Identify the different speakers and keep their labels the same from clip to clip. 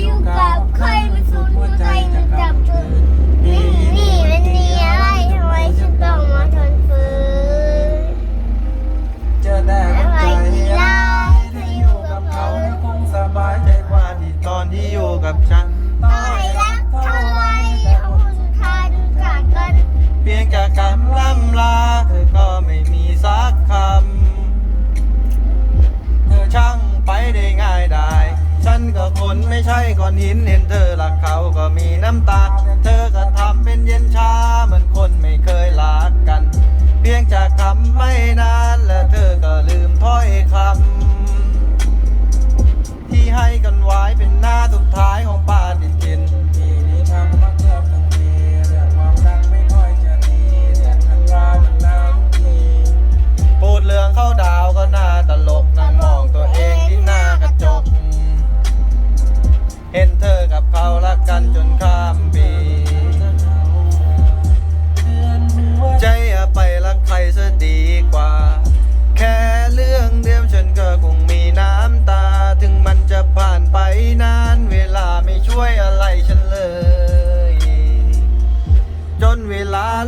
Speaker 1: อยู่กับใครมัน
Speaker 2: สุดหัวใจจะกลับคื
Speaker 3: น
Speaker 4: นี่นี่มันนี่อะ
Speaker 2: ไรทำไมฉันต้องมาทนฟื้น
Speaker 1: เจอแต่คนใจร้ายถ้าอยู่กับเขาคงสบายใจกว่าที่ตอนที่อยู่กับฉัน คนไม่ใช่ก้อนหินเห็นเธอรักเขาก็มีน้ำตา เธอก็ทำเป็นเย็นชาเหมือนคนไม่เคยรักกัน เพียงจากคำไม่นานและเธอก็ลืมถ้อยคำที่ให้กันไว้เป็นหน้าสุดท้ายของปาฏิทิน
Speaker 3: ที่นี้ทำมาเกือบทุกทีเรื่องความรักไม่ค่อยจะดีเรื่องอันว่ามันแล้วที
Speaker 1: พูดเรื่องเข้าดาวก็น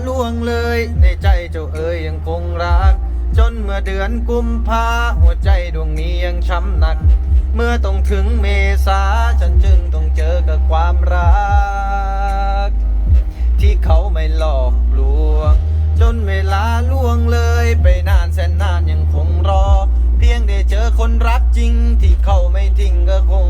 Speaker 1: ล่วงเลย ในใจเจ้าเอ๋ยยังคงรัก จนเมื่อเดือนกุมภาหัวใจดวงนี้ยังช้ำหนัก เมื่อต้องถึงเมษาฉันจึงต้องเจอกับความรัก ที่เขาไม่หลอกลวง จนเวลาล่วงเลยไปนานแสนนานยังคงรอ เพียงได้เจอคนรักจริงที่เขาไม่ทิ้งก็คง